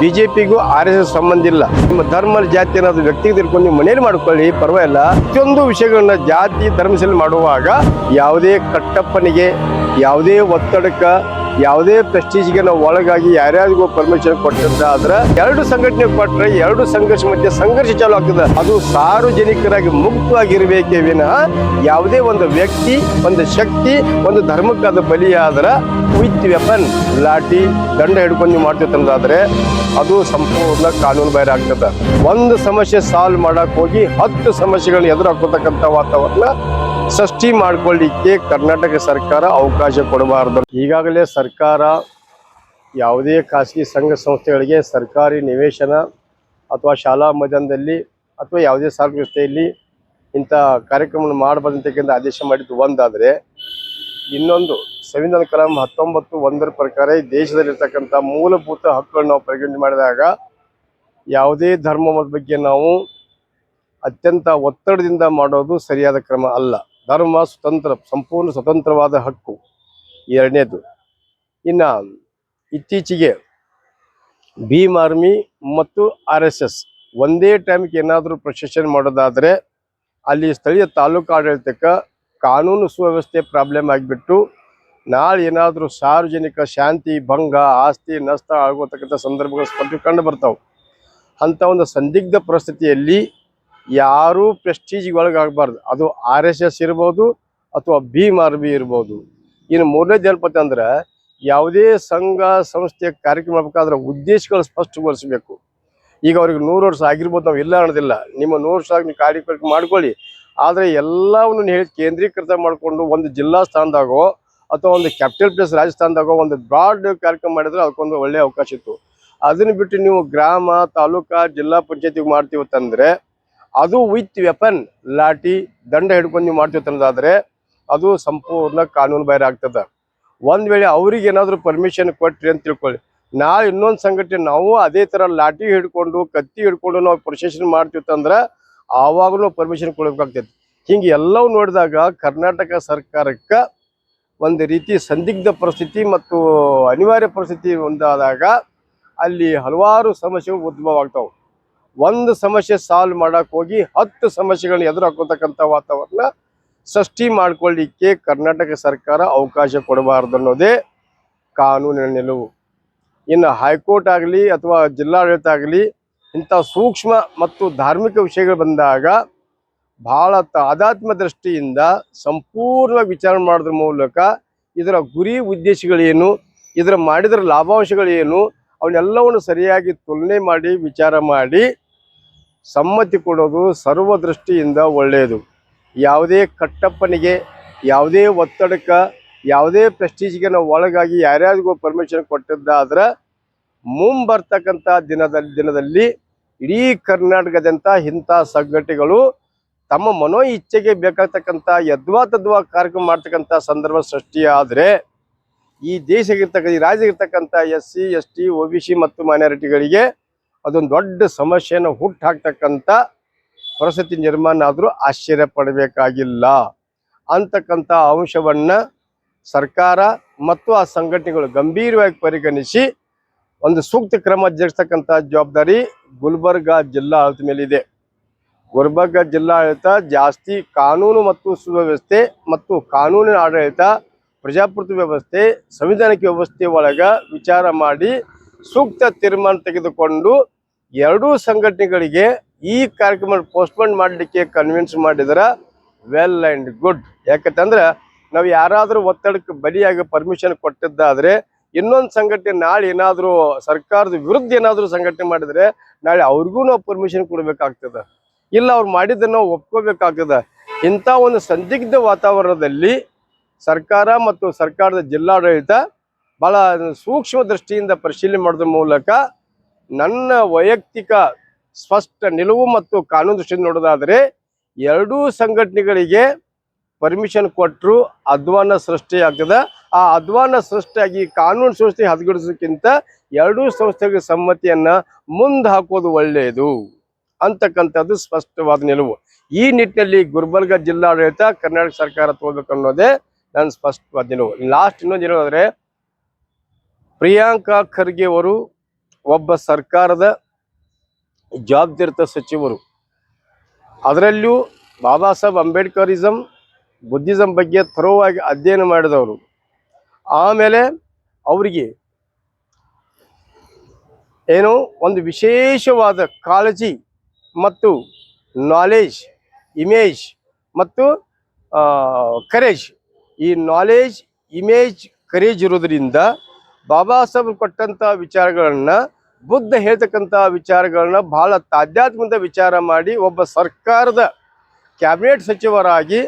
ಬಿಜೆಪಿಗೂ R S S ಸಂಬಂಧ ಇಲ್ಲ. ನಿಮ್ಮ ಧರ್ಮ ಜಾತಿ ಅನ್ನೋದು ವ್ಯಕ್ತಿಗೆ ತಿಳ್ಕೊಂಡು ನೀವು ಮನೇಲಿ ಮಾಡ್ಕೊಳ್ಳಿ, ಪರವಾಗಿಲ್ಲ. ಪ್ರತಿಯೊಂದು ವಿಷಯಗಳನ್ನ ಜಾತಿ ಧರ್ಮದಲ್ಲಿ ಮಾಡುವಾಗ ಯಾವುದೇ ಕಟ್ಟಪ್ಪನಿಗೆ ಯಾವುದೇ ಒತ್ತಡಕ್ಕ ಯಾವುದೇ ಪ್ರೆಸ್ಟೀಜ್ಗೆ ನಾವು ಒಳಗಾಗಿ ಯಾರ್ಯಾರಿಗೂ ಪರ್ಮಿಷನ್ ಕೊಟ್ಟಿದ್ದಾದ್ರೆ ಎರಡು ಸಂಘಟನೆ ಕೊಟ್ಟರೆ ಎರಡು ಸಂಘರ್ಷ ಮಧ್ಯೆ ಸಂಘರ್ಷ ಚಾಲು ಆಗ್ತದೆ. ಅದು ಸಾರ್ವಜನಿಕರಾಗಿ ಮುಕ್ತವಾಗಿರ್ಬೇಕೇ ವಿನಃ ಯಾವುದೇ ಒಂದು ವ್ಯಕ್ತಿ, ಒಂದು ಶಕ್ತಿ, ಒಂದು ಧರ್ಮಕ್ಕಾದ ಬಲಿಯಾದ್ರೆ ವಿತ್ ವೆಪನ್ ಲಾಠಿ, ದಂಡ ಹಿಡ್ಕೊಂಡು ನೀವು ಮಾಡ್ತಿರ್ತಂದಾದ್ರೆ ಅದು ಸಂಪೂರ್ಣ ಕಾನೂನು ಬಾಹಿರ ಆಗ್ತದೆ. ಒಂದು ಸಮಸ್ಯೆ ಸಾಲ್ವ್ ಮಾಡಕ್ ಹೋಗಿ ಹತ್ತು ಸಮಸ್ಯೆಗಳನ್ನ ಎದುರು ಹಾಕೋತಕ್ಕಂಥ ವಾತಾವರಣ ಸೃಷ್ಟಿ ಮಾಡಿಕೊಳ್ಳಿಕ್ಕೆ ಕರ್ನಾಟಕ ಸರ್ಕಾರ ಅವಕಾಶ ಕೊಡಬಾರದು. ಈಗಾಗಲೇ ಸರ್ಕಾರ ಯಾವುದೇ ಖಾಸಗಿ ಸಂಘ ಸಂಸ್ಥೆಗಳಿಗೆ ಸರ್ಕಾರಿ ನಿವೇಶನ ಅಥವಾ ಶಾಲಾ ಮೈದಾನದಲ್ಲಿ ಅಥವಾ ಯಾವುದೇ ಸಾರ್ವಜನಿಕ ಸಂಸ್ಥೆಯಲ್ಲಿ ಇಂಥ ಕಾರ್ಯಕ್ರಮ ಮಾಡಬಾರ್ದಂತಕ್ಕಂಥ ಆದೇಶ ಮಾಡಿದ್ದು ಒಂದಾದರೆ, ಇನ್ನೊಂದು ಸಂವಿಧಾನ ಕಲಾಂ ಹತ್ತೊಂಬತ್ತು ಒಂದರ ಪ್ರಕಾರ ಈ ದೇಶದಲ್ಲಿರ್ತಕ್ಕಂಥ ಮೂಲಭೂತ ಹಕ್ಕುಗಳನ್ನು ನಾವು ಪರಿಗಣನೆ ಮಾಡಿದಾಗ ಯಾವುದೇ ಧರ್ಮದ ಬಗ್ಗೆ ನಾವು ಅತ್ಯಂತ ಒತ್ತಡದಿಂದ ಮಾಡೋದು ಸರಿಯಾದ ಕ್ರಮ ಅಲ್ಲ. ಧರ್ಮ ಸ್ವತಂತ್ರ, ಸಂಪೂರ್ಣ ಸ್ವತಂತ್ರವಾದ ಹಕ್ಕು. ಎರಡನೇದು, ಇನ್ನು ಇತ್ತೀಚೆಗೆ ಭೀಮ್ ಆರ್ಮಿ ಮತ್ತು ಆರ್ ಎಸ್ ಎಸ್ ಒಂದೇ ಟೈಮ್ಗೆ ಏನಾದರೂ ಪ್ರೊಸೆಷನ್ ಮಾಡೋದಾದರೆ ಅಲ್ಲಿ ಸ್ಥಳೀಯ ತಾಲೂಕು ಆಡಳಿತಕ್ಕೆ ಕಾನೂನು ಸುವ್ಯವಸ್ಥೆ ಪ್ರಾಬ್ಲಮ್ ಆಗಿಬಿಟ್ಟು ನಾಳೆ ಏನಾದರೂ ಸಾರ್ವಜನಿಕ ಶಾಂತಿ, ಭಂಗ, ಆಸ್ತಿ, ನಷ್ಟ ಆಗೋತಕ್ಕಂಥ ಸಂದರ್ಭಗಳು ಸ್ಪಷ್ಟ ಕಂಡು ಬರ್ತಾವೆ. ಅಂಥ ಒಂದು ಸಂದಿಗ್ಧ ಪರಿಸ್ಥಿತಿಯಲ್ಲಿ ಯಾರೂ ಪ್ರೆಸ್ಟೀಜ್ಗೆ ಒಳಗಾಗಬಾರ್ದು ಅದು ಆರ್ ಎಸ್ ಎಸ್ ಇರ್ಬೋದು ಅಥವಾ ಭೀಮ್ ಆರ್ ಬಿ ಇರ್ಬೋದು. ಇನ್ನು ಮೂರನೇದು ಏನಪ್ಪ ಅಂದ್ರೆ ಯಾವುದೇ ಸಂಘ ಸಂಸ್ಥೆಯ ಕಾರ್ಯಕ್ರಮ ಮಾಡ್ಬೇಕಾದ್ರೆ ಉದ್ದೇಶಗಳು ಸ್ಪಷ್ಟಗೊಳಿಸಬೇಕು. ಈಗ ಅವ್ರಿಗೆ ನೂರು ವರ್ಷ ಆಗಿರ್ಬೋದು, ನಾವು ಇಲ್ಲ ಅನ್ನೋದಿಲ್ಲ. ನಿಮ್ಮ ನೂರು ವರ್ಷ ಆಗಿ ನೀವು ಕಾರ್ಯಕ್ರಮ ಮಾಡ್ಕೊಳ್ಳಿ. ಆದರೆ ಎಲ್ಲವನ್ನು ಹೇಳಿ ಕೇಂದ್ರೀಕೃತ ಮಾಡಿಕೊಂಡು ಒಂದು ಜಿಲ್ಲಾ ಸ್ಥಾನದಾಗೋ ಅಥವಾ ಒಂದು ಕ್ಯಾಪಿಟಲ್ ಪ್ಲೇಸ್ ರಾಜಸ್ಥಾನದಾಗೋ ಒಂದು ಬ್ರಾಡ್ ಕಾರ್ಯಕ್ರಮ ಮಾಡಿದ್ರೆ ಅದಕ್ಕೊಂದು ಒಳ್ಳೆಯ ಅವಕಾಶ ಇತ್ತು. ಅದನ್ನು ಬಿಟ್ಟು ನೀವು ಗ್ರಾಮ, ತಾಲೂಕಾ, ಜಿಲ್ಲಾ ಪಂಚಾಯತಿಗೆ ಮಾಡ್ತೀವತ್ತಂದ್ರೆ ಅದು ವಿತ್ ವೆಪನ್ ಲಾಠಿ, ದಂಡ ಹಿಡ್ಕೊಂಡು ನೀವು ಮಾಡ್ತೀವತ್ತಂದಾದ್ರೆ ಅದು ಸಂಪೂರ್ಣ ಕಾನೂನು ಬಾಹಿರ ಆಗ್ತದ. ಒಂದ್ ವೇಳೆ ಅವ್ರಿಗೆ ಏನಾದ್ರು ಪರ್ಮಿಷನ್ ಕೊಟ್ರಿ ಅಂತ ತಿಳ್ಕೊಳ್ಳಿ. ನಾವು ಇನ್ನೊಂದು ಸಂಘಟನೆ, ನಾವು ಅದೇ ತರ ಲಾಠಿ ಹಿಡ್ಕೊಂಡು, ಕತ್ತಿ ಹಿಡ್ಕೊಂಡು ನಾವು ಪ್ರೊಸೆಷನ್ ಮಾಡ್ತಿತ್ತಂದ್ರ ಆವಾಗಲೂ ಪರ್ಮಿಷನ್ ಕೊಡ್ಬೇಕಾಗ್ತೈತಿ. ಹಿಂಗೆ ಎಲ್ಲವೂ ನೋಡಿದಾಗ ಕರ್ನಾಟಕ ಸರ್ಕಾರಕ್ಕ ಒಂದು ರೀತಿ ಸಂದಿಗ್ಧ ಪರಿಸ್ಥಿತಿ ಮತ್ತು ಅನಿವಾರ್ಯ ಪರಿಸ್ಥಿತಿ ಒಂದಾದಾಗ ಅಲ್ಲಿ ಹಲವಾರು ಸಮಸ್ಯೆಗಳು ಉದ್ಭವ ಆಗ್ತಾವೆ. ಒಂದು ಸಮಸ್ಯೆ ಸಾಲ್ವ್ ಮಾಡಕ್ ಹೋಗಿ ಹತ್ತು ಸಮಸ್ಯೆಗಳನ್ನ ಎದುರು ಹಾಕೋತಕ್ಕಂಥ ವಾತಾವರಣ ಸೃಷ್ಟಿ ಮಾಡ್ಕೊಳ್ಳಿಕ್ಕೆ ಕರ್ನಾಟಕ ಸರ್ಕಾರ ಅವಕಾಶ ಕೊಡಬಾರದು ಅನ್ನೋದೇ ಕಾನೂನಿನ ನಿಲುವು. ಇನ್ನು ಹೈಕೋರ್ಟ್ ಆಗಲಿ ಅಥವಾ ಜಿಲ್ಲಾಡಳಿತ ಆಗಲಿ ಇಂಥ ಸೂಕ್ಷ್ಮ ಮತ್ತು ಧಾರ್ಮಿಕ ವಿಷಯಗಳು ಬಂದಾಗ ಬಹಳ ತಾದಾತ್ಮ ದೃಷ್ಟಿಯಿಂದ ಸಂಪೂರ್ಣ ವಿಚಾರಣೆ ಮಾಡೋದ್ರ ಮೂಲಕ ಇದರ ಗುರಿ ಉದ್ದೇಶಗಳೇನು, ಇದರ ಮಾಡಿದ್ರ ಲಾಭಾಂಶಗಳೇನು, ಅವನ್ನೆಲ್ಲವನ್ನು ಸರಿಯಾಗಿ ತುಲನೆ ಮಾಡಿ, ವಿಚಾರ ಮಾಡಿ ಸಮ್ಮತಿ ಕೊಡೋದು ಸರ್ವ ದೃಷ್ಟಿಯಿಂದ ಒಳ್ಳೆಯದು. ಯಾವುದೇ ಕಟ್ಟಪ್ಪನಿಗೆ, ಯಾವುದೇ ಒತ್ತಡಕ್ಕೆ, ಯಾವುದೇ ಪ್ರೆಸ್ಟೀಜ್ಗೆ ನಾವು ಒಳಗಾಗಿ ಯಾರ್ಯಾರಿಗೂ ಪರ್ಮಿಷನ್ ಕೊಟ್ಟಿದ್ದಾದ್ರೆ ಮುಂಬರ್ತಕ್ಕಂಥ ದಿನದಲ್ಲಿ ದಿನದಲ್ಲಿ ಇಡೀ ಕರ್ನಾಟಕದಂಥ ಇಂಥ ಸಂಘಟನೆಗಳು ತಮ್ಮ ಮನೋ ಇಚ್ಛೆಗೆ ಬೇಕಾಗ್ತಕ್ಕಂಥ ಯದ್ವಾ ತದ್ವಾ ಕಾರ್ಯಕ್ರಮ ಮಾಡ್ತಕ್ಕಂಥ ಸಂದರ್ಭ ಸೃಷ್ಟಿಯಾದರೆ ಈ ದೇಶಕ್ಕಿರ್ತಕ್ಕಂಥ ಈ ರಾಜ್ಯಗಿರ್ತಕ್ಕಂಥ S C, S T, O B C ಮತ್ತು ಮೈನಾರಿಟಿಗಳಿಗೆ ಅದೊಂದು ದೊಡ್ಡ ಸಮಸ್ಯೆಯನ್ನು ಹುಟ್ಟು ಹಾಕ್ತಕ್ಕಂಥ ಪರಿಸ್ಥಿತಿ ನಿರ್ಮಾಣ ಆದರೂ ಆಶ್ಚರ್ಯ ಪಡಬೇಕಾಗಿಲ್ಲ ಅಂತಕ್ಕಂಥ ಅಂಶವನ್ನು ಸರ್ಕಾರ ಮತ್ತು ಆ ಸಂಘಟನೆಗಳು ಗಂಭೀರವಾಗಿ ಪರಿಗಣಿಸಿ ಒಂದು ಸೂಕ್ತ ಕ್ರಮ ಜರುಗಿಸ್ತಕ್ಕಂಥ ಜವಾಬ್ದಾರಿ ಗುಲ್ಬರ್ಗ ಜಿಲ್ಲಾಡಳಿತ ಮೇಲಿದೆ. ಗುಲ್ಬರ್ಗ ಜಿಲ್ಲಾಡಳಿತ ಜಾಸ್ತಿ ಕಾನೂನು ಮತ್ತು ಸುವ್ಯವಸ್ಥೆ ಮತ್ತು ಕಾನೂನಿನ ಆಡಳಿತ, ಪ್ರಜಾಪ್ರಭುತ್ವ ವ್ಯವಸ್ಥೆ ಸಂವಿಧಾನಿಕ ವ್ಯವಸ್ಥೆ ಒಳಗೆ ವಿಚಾರ ಮಾಡಿ ಸೂಕ್ತ ತೀರ್ಮಾನ ತೆಗೆದುಕೊಂಡು ಎರಡೂ ಸಂಘಟನೆಗಳಿಗೆ ಈ ಕಾರ್ಯಕ್ರಮ ಪೋಸ್ಟ್ಪೋನ್ ಮಾಡಲಿಕ್ಕೆ ಕನ್ವಿನ್ಸ್ ಮಾಡಿದ್ರೆ ವೆಲ್ ಆ್ಯಂಡ್ ಗುಡ್ ಯಾಕಂತಂದ್ರೆ ನಾವು ಯಾರಾದರೂ ಒತ್ತಡಕ್ಕೆ ಬಲಿಯಾಗಿ ಪರ್ಮಿಷನ್ ಕೊಟ್ಟಿದ್ದಾದರೆ ಇನ್ನೊಂದು ಸಂಘಟನೆ ನಾಳೆ ಏನಾದರೂ ಸರ್ಕಾರದ ವಿರುದ್ಧ ಏನಾದರೂ ಸಂಘಟನೆ ಮಾಡಿದರೆ ನಾಳೆ ಅವ್ರಿಗೂ ನಾವು ಪರ್ಮಿಷನ್ ಕೊಡಬೇಕಾಗ್ತದೆ. ಇಲ್ಲ ಅವ್ರು ಮಾಡಿದ್ದನ್ನು ಒಪ್ಕೋಬೇಕಾಗ್ತದೆ. ಇಂಥ ಒಂದು ಸಂದಿಗ್ಧ ವಾತಾವರಣದಲ್ಲಿ ಸರ್ಕಾರ ಮತ್ತು ಸರ್ಕಾರದ ಜಿಲ್ಲಾಡಳಿತ ಬಹಳ ಸೂಕ್ಷ್ಮ ದೃಷ್ಟಿಯಿಂದ ಪರಿಶೀಲನೆ ಮಾಡೋದ್ರ ಮೂಲಕ ನನ್ನ ವೈಯಕ್ತಿಕ ಸ್ಪಷ್ಟ ನಿಲುವು ಮತ್ತು ಕಾನೂನು ದೃಷ್ಟಿಯಿಂದ ನೋಡೋದಾದರೆ ಎರಡೂ ಸಂಘಟನೆಗಳಿಗೆ ಪರ್ಮಿಷನ್ ಕೊಟ್ಟರು ಅಧ್ವಾನ ಸೃಷ್ಟಿಯಾಗ್ತದೆ ಆ ಅಧ್ವಾನ ಸೃಷ್ಟಿಯಾಗಿ ಕಾನೂನು ಸಂಸ್ಥೆ ಹದಗೆಡಿಸೋಕ್ಕಿಂತ ಎರಡೂ ಸಂಸ್ಥೆಗಳ ಸಮ್ಮತಿಯನ್ನ ಮುಂದೆ ಹಾಕೋದು ಒಳ್ಳೆಯದು ಅಂತಕ್ಕಂಥದ್ದು ಸ್ಪಷ್ಟವಾದ ನಿಲುವು. ಈ ನಿಟ್ಟಿನಲ್ಲಿ ಗುಲ್ಬರ್ಗ ಜಿಲ್ಲಾಡಳಿತ ಕರ್ನಾಟಕ ಸರ್ಕಾರ ತಗೋಬೇಕು ಅನ್ನೋದೇ ನನ್ನ ಸ್ಪಷ್ಟವಾದ ನಿಲುವು. ಲಾಸ್ಟ್ ಇನ್ನೊಂದು ಹೇಳೋದಾದ್ರೆ ಪ್ರಿಯಾಂಕಾ ಖರ್ಗೆ ಅವರು ಒಬ್ಬ ಸರ್ಕಾರದ ಜವಾಬ್ದಾರಿತ ಸಚಿವರು. ಅದರಲ್ಲೂ ಬಾಬಾ ಸಾಹೇಬ್ ಅಂಬೇಡ್ಕರಿಸಮ್ ಬುದ್ಧಿಸಮ್ ಬಗ್ಗೆ ಥರೋವಾಗಿ ಅಧ್ಯಯನ ಮಾಡಿದವರು. ಆಮೇಲೆ ಅವರಿಗೆ ಏನು ಒಂದು ವಿಶೇಷವಾದ ಕಾಳಜಿ ಮತ್ತು ನಾಲೆಜ್ ಇಮೇಜ್ ಮತ್ತು ಕರೇಜ್ ಈ ನಾಲೆಜ್ ಇಮೇಜ್ ಕರೇಜ್ ಇರೋದರಿಂದ ಬಾಬಾ ಸಾಹೇಬ್ ಕೊಟ್ಟಂಥ ವಿಚಾರಗಳನ್ನ ಬುದ್ಧ ಹೇಳ್ತಕ್ಕಂಥ ವಿಚಾರಗಳನ್ನ ಬಹಳ ತಾಧ್ಯಾತ್ಮದ ವಿಚಾರ ಮಾಡಿ ಒಬ್ಬ ಸರ್ಕಾರದ ಕ್ಯಾಬಿನೆಟ್ ಸಚಿವರಾಗಿ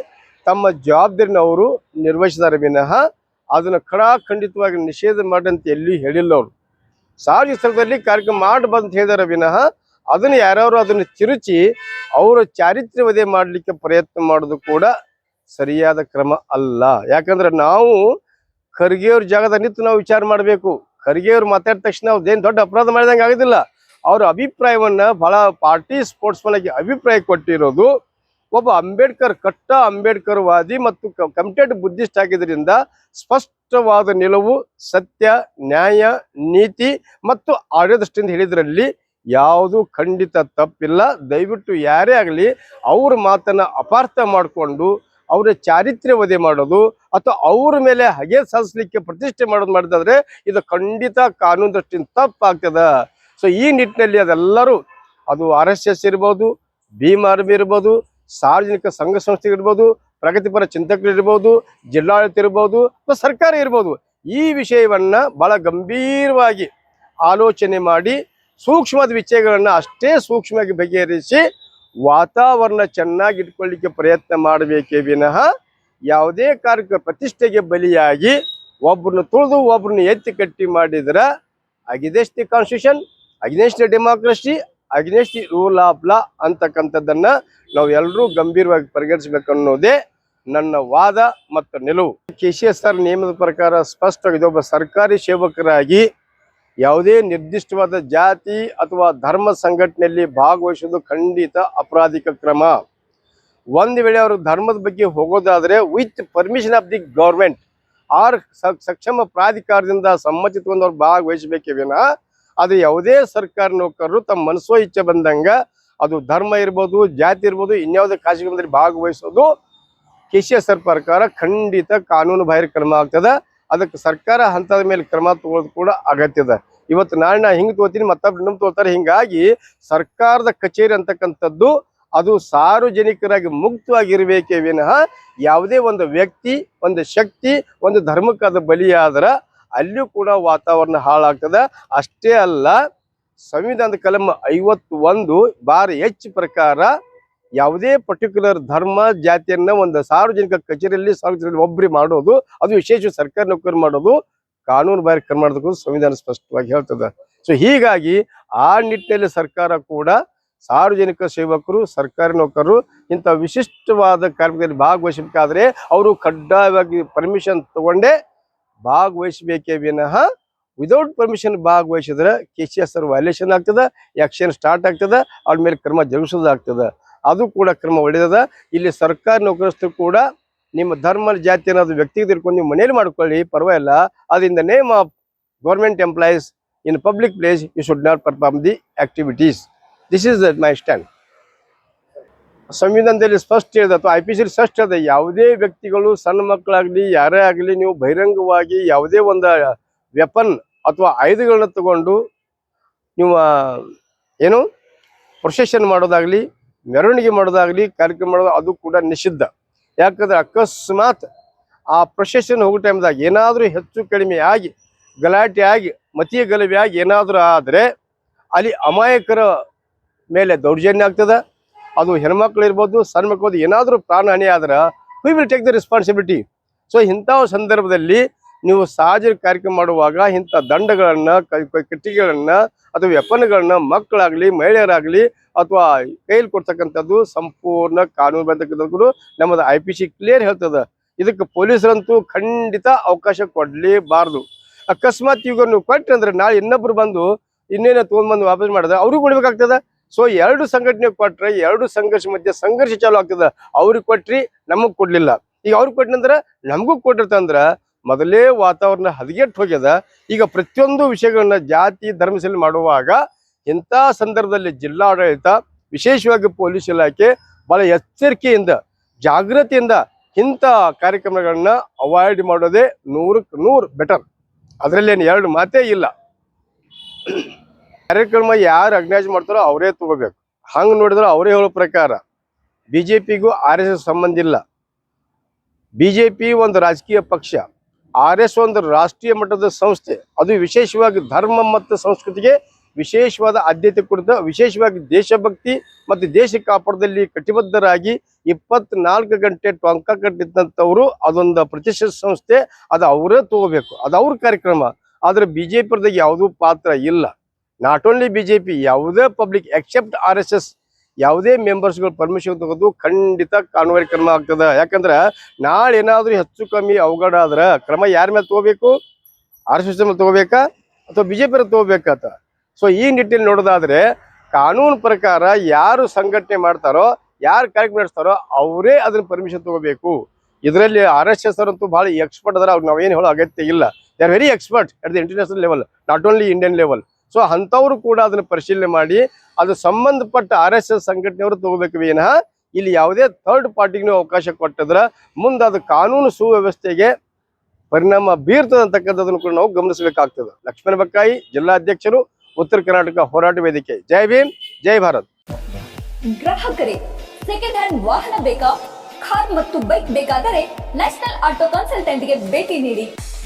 ತಮ್ಮ ಜವಾಬ್ದಾರಿನ ಅವರು ನಿರ್ವಹಿಸಿದ್ದಾರೆ ವಿನಃ ಅದನ್ನು ಖಡಾಖಂಡಿತವಾಗಿ ನಿಷೇಧ ಮಾಡಂತ ಎಲ್ಲಿ ಹೇಳಿಲ್ಲ ಅವರು. ಸಾರ್ವಜನಿಕ ಸ್ಥಳದಲ್ಲಿ ಕಾರ್ಯಕ್ರಮ ಮಾಡಬಂತ ಹೇಳಿದಾರೆ ವಿನಃ ಅದನ್ನು ಯಾರ್ಯಾರು ಅದನ್ನು ತಿರುಚಿ ಅವರ ಚಾರಿತ್ರ್ಯ ವಧೆ ಮಾಡಲಿಕ್ಕೆ ಪ್ರಯತ್ನ ಮಾಡೋದು ಕೂಡ ಸರಿಯಾದ ಕ್ರಮ ಅಲ್ಲ. ಯಾಕಂದ್ರೆ ನಾವು ಖರ್ಗೆಯವ್ರ ಜಾಗದ ನಿಂತು ನಾವು ವಿಚಾರ ಮಾಡಬೇಕು. ಖರ್ಗೆಯವ್ರು ಮಾತಾಡಿದ ತಕ್ಷಣ ಅವ್ರದ್ದೇನು ದೊಡ್ಡ ಅಪರಾಧ ಮಾಡಿದಂಗೆ ಆಗೋದಿಲ್ಲ. ಅವ್ರ ಅಭಿಪ್ರಾಯವನ್ನ ಬಹಳ ಪಾರ್ಟಿ ಸ್ಪೋರ್ಟ್ಸ್ಮನ್ ಆಗಿ ಅಭಿಪ್ರಾಯ ಕೊಟ್ಟಿರೋದು ಒಬ್ಬ ಅಂಬೇಡ್ಕರ್, ಕಟ್ಟ ಅಂಬೇಡ್ಕರ್ ವಾದಿ ಮತ್ತು ಕಮಿಟೆಡ್ ಬುದ್ಧಿಸ್ಟ್ ಆಗಿದ್ದರಿಂದ ಸ್ಪಷ್ಟವಾದ ನಿಲುವು, ಸತ್ಯ, ನ್ಯಾಯ, ನೀತಿ ಮತ್ತು ಆಡಳಿತದಿಂದ ಹೇಳಿದ್ರಲ್ಲಿ ಯಾವುದು ಖಂಡಿತ ತಪ್ಪಿಲ್ಲ. ದಯವಿಟ್ಟು ಯಾರೇ ಆಗಲಿ ಅವ್ರ ಮಾತನ್ನ ಅಪಾರ್ಥ ಮಾಡಿಕೊಂಡು ಅವರ ಚಾರಿತ್ರ್ಯ ವಧೆ ಮಾಡೋದು ಅಥವಾ ಅವ್ರ ಮೇಲೆ ಹಗೆ ಸಾಧಿಸ್ಲಿಕ್ಕೆ ಪ್ರತಿಷ್ಠೆ ಮಾಡೋದು ಮಾಡಿದ್ರೆ ಇದು ಖಂಡಿತ ಕಾನೂನು ದೃಷ್ಟಿಯಿಂದ ತಪ್ಪಾಗ್ತದ. ಸೊ ಈ ನಿಟ್ಟಿನಲ್ಲಿ ಅದೆಲ್ಲರೂ ಅದು ಆರ್ ಎಸ್ ಎಸ್ ಇರ್ಬೋದು, ಭೀಮ್ ಆರ್ಮಿ ಇರ್ಬೋದು, ಸಾರ್ವಜನಿಕ ಸಂಘ ಸಂಸ್ಥೆಗಳಿರ್ಬೋದು ಪ್ರಗತಿಪರ ಚಿಂತಕರು ಇರ್ಬೋದು, ಜಿಲ್ಲಾಡಳಿತ ಇರ್ಬೋದು, ಅಥವಾ ಸರ್ಕಾರ ಇರ್ಬೋದು, ಈ ವಿಷಯವನ್ನ ಬಹಳ ಗಂಭೀರವಾಗಿ ಆಲೋಚನೆ ಮಾಡಿ ಸೂಕ್ಷ್ಮದ ವಿಷಯಗಳನ್ನ ಅಷ್ಟೇ ಸೂಕ್ಷ್ಮವಾಗಿ ಬಗೆಹರಿಸಿ ವಾತಾವರಣ ಚೆನ್ನಾಗಿ ಇಟ್ಕೊಳ್ಳಿಕ್ಕೆ ಪ್ರಯತ್ನ ಮಾಡಬೇಕೇ ವಿನಃ ಯಾವುದೇ ಕಾರ್ಯ ಪ್ರತಿಷ್ಠೆಗೆ ಬಲಿಯಾಗಿ ಒಬ್ಬರನ್ನ ತುಳಿದು ಒಬ್ಬರನ್ನ ಎತ್ತಿ ಕಟ್ಟಿ ಮಾಡಿದ್ರೆ against the constitution against democracy against rule of law ಅಂತಕ್ಕಂಥದ್ದನ್ನ ನಾವು ಎಲ್ಲರೂ ಗಂಭೀರವಾಗಿ ಪರಿಗಣಿಸಬೇಕನ್ನೋದೇ ನನ್ನ ವಾದ ಮತ್ತು ನಿಲುವು. ಕೆ ಸಿ ಎಸ್ ಆರ್ ನಿಯಮದ ಪ್ರಕಾರ ಸ್ಪಷ್ಟವಾಗಿದೆ ಒಬ್ಬ ಸರ್ಕಾರಿ ಸೇವಕರಾಗಿ ಯಾವುದೇ ನಿರ್ದಿಷ್ಟವಾದ ಜಾತಿ ಅಥವಾ ಧರ್ಮ ಸಂಘಟನೆಯಲ್ಲಿ ಭಾಗವಹಿಸುವುದು ಖಂಡಿತ ಅಪರಾಧಿಕ ಕ್ರಮ. ಒಂದು ವೇಳೆ ಅವರು ಧರ್ಮದ ಬಗ್ಗೆ ಹೋಗೋದಾದರೆ with permission of the government or ಸಕ್ಷಮ ಪ್ರಾಧಿಕಾರದಿಂದ ಸಮ್ಮತಿ ತಗೊಂಡು ಅವ್ರು ಭಾಗವಹಿಸಬೇಕೇ ವಿನ ಅದು ಯಾವುದೇ ಸರ್ಕಾರ ನೌಕರರು ತಮ್ಮ ಮನಸ್ಸೋ ಇಚ್ಛೆ ಬಂದಂಗ ಅದು ಧರ್ಮ ಇರ್ಬೋದು, ಜಾತಿ ಇರ್ಬೋದು, ಇನ್ಯಾವುದೇ ಕಾರ್ಯಕ್ರಮದಲ್ಲಿ ಭಾಗವಹಿಸೋದು ಕೆ ಸಿ ಎಸ್ ಪ್ರಕಾರ ಖಂಡಿತ ಕಾನೂನು ಬಾಹಿರ ಕ್ರಮ ಆಗ್ತದೆ. ಅದಕ್ಕೆ ಸರ್ಕಾರ ಹಂತದ ಮೇಲೆ ಕ್ರಮ ತಗೊಳ್ಳೋದು ಕೂಡ ಅಗತ್ಯದ. ಇವತ್ತು ನಾಳೆ ನಾ ಹಿಂಗ್ ತೋತೀನಿ, ಮತ್ತೊಬ್ರು ಇನ್ನೊಂದು ತಗೋತಾರೆ ಹಿಂಗಾಗಿ ಸರ್ಕಾರದ ಕಚೇರಿ ಅಂತಕ್ಕಂಥದ್ದು ಅದು ಸಾರ್ವಜನಿಕರಾಗಿ ಮುಕ್ತವಾಗಿರ್ಬೇಕೇ ವಿನಃ ಯಾವುದೇ ಒಂದು ವ್ಯಕ್ತಿ, ಒಂದು ಶಕ್ತಿ, ಒಂದು ಧರ್ಮಕ್ಕಾದ ಬಲಿಯಾದ್ರೆ ಅಲ್ಲಿಯೂ ಕೂಡ ವಾತಾವರಣ ಹಾಳಾಗ್ತದ. ಅಷ್ಟೇ ಅಲ್ಲ, ಸಂವಿಧಾನದ ಕಲಮ ಐವತ್ತು ಒಂದು ಹೆಚ್ಚು ಪ್ರಕಾರ ಯಾವುದೇ ಪರ್ಟಿಕ್ಯುಲರ್ ಧರ್ಮ, ಜಾತಿಯನ್ನ ಒಂದು ಸಾರ್ವಜನಿಕ ಕಚೇರಿಯಲ್ಲಿ ಸಾರ್ವಜನಿಕ ಒಬ್ಬರಿ ಮಾಡೋದು, ಅದು ವಿಶೇಷ ಸರ್ಕಾರಿ ನೌಕರಿ ಮಾಡೋದು ಕಾನೂನು ಬಾರಿ ಕ್ರಮ ಮಾಡೋದಕ್ಕೂ ಸಂವಿಧಾನ ಸ್ಪಷ್ಟವಾಗಿ ಹೇಳ್ತದೆ. ಸೊ ಹೀಗಾಗಿ ಆ ನಿಟ್ಟಿನಲ್ಲಿ ಸರ್ಕಾರ ಕೂಡ ಸಾರ್ವಜನಿಕ ಸೇವಕರು, ಸರ್ಕಾರಿ ನೌಕರರು, ಇಂಥ ವಿಶಿಷ್ಟವಾದ ಕಾರ್ಯಕ್ರಮದಲ್ಲಿ ಭಾಗವಹಿಸಬೇಕಾದ್ರೆ ಅವರು ಕಡ್ಡಾಯವಾಗಿ ಪರ್ಮಿಷನ್ ತಗೊಂಡೇ ಭಾಗವಹಿಸಬೇಕೇ ವಿನಃ without permission ಭಾಗವಹಿಸಿದ್ರೆ K C S R violation ಆಗ್ತದೆ ಆಕ್ಷನ್ ಸ್ಟಾರ್ಟ್ ಆಗ್ತದೆ ಅವ್ರ ಮೇಲೆ ಕ್ರಮ ಜರುಗಿಸೋದಾಗ್ತದೆ. ಅದು ಕೂಡ ಕ್ರಮ ಒಳ್ಳೆಯದ ಇಲ್ಲಿ ಸರ್ಕಾರಿ ನೌಕರಸ್ಥರು ಕೂಡ ನಿಮ್ಮ ಧರ್ಮ ಜಾತಿ ಅನ್ನೋದು ವ್ಯಕ್ತಿಗೆ ತಿಳ್ಕೊಂಡು ನೀವು ಮನೇಲಿ ಮಾಡ್ಕೊಳ್ಳಿ, ಪರವಾಗಿಲ್ಲ. ಅದು in the name of government employees in public place you should not perform the activities this is my stand ಸಂವಿಧಾನದಲ್ಲಿ ಸ್ಪಷ್ಟ ಹೇಳಿದೆ, ಅಥವಾ ಐ ಪಿ ಸಿ ಸ್ಪಷ್ಟ ಹೇಳಿದೆ, ಯಾವುದೇ ವ್ಯಕ್ತಿಗಳು ಸಣ್ಣ ಮಕ್ಕಳಾಗಲಿ, ಯಾರೇ ಆಗಲಿ, ನೀವು ಬಹಿರಂಗವಾಗಿ ಯಾವುದೇ ಒಂದು ವೆಪನ್ ಅಥವಾ ಆಯುಧಗಳನ್ನ ತಗೊಂಡು ನೀವು ಏನು ಪ್ರೊಸೆಷನ್ ಮಾಡೋದಾಗಲಿ, ಮೆರವಣಿಗೆ ಮಾಡೋದಾಗಲಿ, ಕಾರ್ಯಕ್ರಮ ಮಾಡೋದು, ಅದು ಕೂಡ ನಿಷಿದ್ಧ. ಯಾಕಂದ್ರೆ ಅಕಸ್ಮಾತ್ ಆ ಪ್ರೊಸೆಷನ್ ಹೋಗೋ ಟೈಮ್ದಾಗ ಏನಾದರೂ ಹೆಚ್ಚು ಕಡಿಮೆ ಆಗಿ, ಗಲಾಟೆ ಆಗಿ, ಮತೀಯ ಗಲಭೆ ಆಗಿ ಏನಾದರೂ ಆದರೆ ಅಲ್ಲಿ ಅಮಾಯಕರ ಮೇಲೆ ದೌರ್ಜನ್ಯ ಆಗ್ತದೆ. ಅದು ಹೆಣ್ಮಕ್ಳು ಇರ್ಬೋದು, ಸಣ್ಣ ಮಕ್ಕಳು ಏನಾದರೂ ಪ್ರಾಣಹಾನಿ ಆದ್ರೆ we will take the responsibility so ಇಂಥ ಸಂದರ್ಭದಲ್ಲಿ ನೀವು ಸಹಜ ಕಾರ್ಯಕ್ರಮ ಮಾಡುವಾಗ ಇಂಥ ದಂಡಗಳನ್ನ ಕಟ್ಟಿಗೆಗಳನ್ನ ಅಥವಾ ವೆಪನ್ಗಳನ್ನ ಮಕ್ಕಳಾಗ್ಲಿ, ಮಹಿಳೆಯರಾಗ್ಲಿ ಅಥವಾ ಕೈಲಿ ಕೊಡ್ತಕ್ಕಂಥದ್ದು ಸಂಪೂರ್ಣ ಕಾನೂನು ಬರ್ತಕ್ಕಂಥದ್ದು ನಮ್ಮದು ಐ ಪಿ ಸಿ ಕ್ಲಿಯರ್ ಹೇಳ್ತದ. ಇದಕ್ಕೆ ಪೊಲೀಸರಂತೂ ಖಂಡಿತ ಅವಕಾಶ ಕೊಡಲೇಬಾರದು. ಅಕಸ್ಮಾತ್ ಈಗ ನೀವು ಕೊಟ್ರಿ ಅಂದ್ರೆ ನಾಳೆ ಇನ್ನೊಬ್ರು ಬಂದು ಇನ್ನೇನೋ ತೊಗೊಂಡ್ಬಂದು ವಾಪಸ್ ಮಾಡಿದ್ರೆ ಅವ್ರಿಗೂ ಕೊಡ್ಬೇಕಾಗ್ತದ? ಸೊ ಎರಡು ಸಂಘಟನೆ ಕೊಟ್ರೆ ಎರಡು ಸಂಘರ್ಷ ಮಧ್ಯೆ ಸಂಘರ್ಷ ಚಾಲು ಆಗ್ತದ. ಅವ್ರಿಗೆ ಕೊಟ್ರಿ ನಮಗ್ ಕೊಡ್ಲಿಲ್ಲ. ಈಗ ಅವ್ರಿಗೆ ಕೊಟ್ನಂದ್ರ ನಮಗೂ ಕೊಟ್ಟಿರ್ತಂದ್ರ ಮೊದಲೇ ವಾತಾವರಣ ಹದಗೆಟ್ಟು ಹೋಗ್ಯದ. ಈಗ ಪ್ರತಿಯೊಂದು ವಿಷಯಗಳನ್ನ ಜಾತಿ ಧರ್ಮಸಲಿ ಮಾಡುವಾಗ ಇಂಥ ಸಂದರ್ಭದಲ್ಲಿ ಜಿಲ್ಲಾಡಳಿತ, ವಿಶೇಷವಾಗಿ ಪೊಲೀಸ್ ಇಲಾಖೆ ಬಹಳ ಎಚ್ಚರಿಕೆಯಿಂದ, ಜಾಗೃತಿಯಿಂದ ಇಂಥ ಕಾರ್ಯಕ್ರಮಗಳನ್ನ ಅವಾಯ್ಡ್ ಮಾಡೋದೇ ನೂರಕ್ಕೆ ನೂರು ಬೆಟರ್. ಅದರಲ್ಲೇನು ಎರಡು ಮಾತೇ ಇಲ್ಲ. ಕಾರ್ಯಕ್ರಮ ಯಾರು ಅಗ್ನೈಸ್ ಮಾಡ್ತಾರೋ ಅವರೇ ತಗೋಬೇಕು. ಹಂಗೆ ನೋಡಿದ್ರೆ ಅವರೇ ಹೇಳೋ ಪ್ರಕಾರ ಬಿ ಜೆ ಪಿಗೂ ಆರ್ ಎಸ್ ಎಸ್ ಸಂಬಂಧ ಇಲ್ಲ. ಬಿ ಜೆ ಪಿ ಒಂದು ರಾಜಕೀಯ ಪಕ್ಷ. ಆರ್ ಎಸ್ ಒಂದು ರಾಷ್ಟ್ರೀಯ ಮಟ್ಟದ ಸಂಸ್ಥೆ. ಅದು ವಿಶೇಷವಾಗಿ ಧರ್ಮ ಮತ್ತು ಸಂಸ್ಕೃತಿಗೆ ವಿಶೇಷವಾದ ಆದ್ಯತೆ ಕೊಡ್ತಾ ವಿಶೇಷವಾಗಿ ದೇಶಭಕ್ತಿ ಮತ್ತು ದೇಶ ಕಾಪಾಡದಲ್ಲಿ ಕಟಿಬದ್ಧರಾಗಿ ಇಪ್ಪತ್ನಾಲ್ಕು ಗಂಟೆ ಟೊಂಕ ಕಟ್ಟಿದ್ದಂಥವ್ರು ಅದೊಂದು ಪ್ರತಿಷ್ಠಿತ ಸಂಸ್ಥೆ. ಅದು ಅವರೇ ತಗೋಬೇಕು. ಅದು ಅವ್ರ ಕಾರ್ಯಕ್ರಮ. ಆದರೆ ಬಿ ಜೆ ಪಿದಾಗ ಯಾವುದೂ ಪಾತ್ರ ಇಲ್ಲ. Not only B J P ಯಾವುದೇ public except R S S ಯಾವುದೇ ಮೆಂಬರ್ಸ್ಗಳು ಪರ್ಮಿಷನ್ ತಗೋದು ಖಂಡಿತ ಕಾನೂನು ಕ್ರಮ ಆಗ್ತದೆ. ಯಾಕಂದ್ರೆ ನಾಳೆ ಏನಾದರೂ ಹೆಚ್ಚು ಕಮ್ಮಿ ಅವಘಡ ಆದ್ರೆ ಕ್ರಮ ಯಾರ ಮೇಲೆ ತಗೋಬೇಕು? ಆರ್ ಎಸ್ ಮೇಲೆ ತಗೋಬೇಕಾ? ಅಥವಾ ಬಿ ಜೆ ಪಿ ತಗೋಬೇಕಾತ ಸೊ ಈ ನಿಟ್ಟಿನಲ್ಲಿ ನೋಡೋದಾದ್ರೆ ಕಾನೂನು ಪ್ರಕಾರ ಯಾರು ಸಂಘಟನೆ ಮಾಡ್ತಾರೋ, ಯಾರು ಕಾರ್ಯಕ್ರಮ ನಡೆಸ್ತಾರೋ ಅವರೇ ಅದನ್ನ ಪರ್ಮಿಷನ್ ತಗೋಬೇಕು. ಇದರಲ್ಲಿ ಆರ್ ಎಸ್ ಎಸ್ ಅವರಂತೂ ಭಾಳ ಎಕ್ಸ್ಪರ್ಟ್ ಅದಾರ. ಅವ್ರು ನಾವೇನು ಹೇಳೋ ಅಗತ್ಯ ಇಲ್ಲ. They are very expert at the international level not only Indian level so ಅಂಥವ್ರು ಕೂಡ ಅದನ್ನ ಪರಿಶೀಲನೆ ಮಾಡಿ ಅದು ಸಂಬಂಧಪಟ್ಟ ಆರ್ ಎಸ್ ಎಸ್ ಸಂಘಟನೆಯವರು ತಗೋಬೇಕು ವಿನಃ ಇಲ್ಲಿ ಯಾವುದೇ ಥರ್ಡ್ ಪಾರ್ಟಿಗೂ ಅವಕಾಶ ಕೊಟ್ಟಿದ್ರೆ ಮುಂದೆ ಅದು ಕಾನೂನು ಸುವ್ಯವಸ್ಥೆಗೆ ಪರಿಣಾಮ ಬೀರ್ತದೆ ಕೂಡ ನಾವು ಗಮನಿಸಬೇಕಾಗ್ತದೆ. ಲಕ್ಷ್ಮಣ ಬಕ್ಕಾಯಿ, ಜಿಲ್ಲಾಧ್ಯಕ್ಷರು, ಉತ್ತರ ಕರ್ನಾಟಕ ಹೋರಾಟ ವೇದಿಕೆ. ಜೈ ಭೀಮ್, ಜೈ ಭಾರತ್. ಗ್ರಾಹಕರೇ ಸೆಕೆಂಡ್ ಹ್ಯಾಂಡ್ ವಾಹನ ಬೇಕಾ? ಕಾರ್ ಮತ್ತು ಬೈಕ್ ಬೇಕಾದರೆ ನ್ಯಾಷನಲ್ ಆಟೋ ಕನ್ಸಲ್ಟೆಂಟ್ಗೆ ಭೇಟಿ ನೀಡಿ.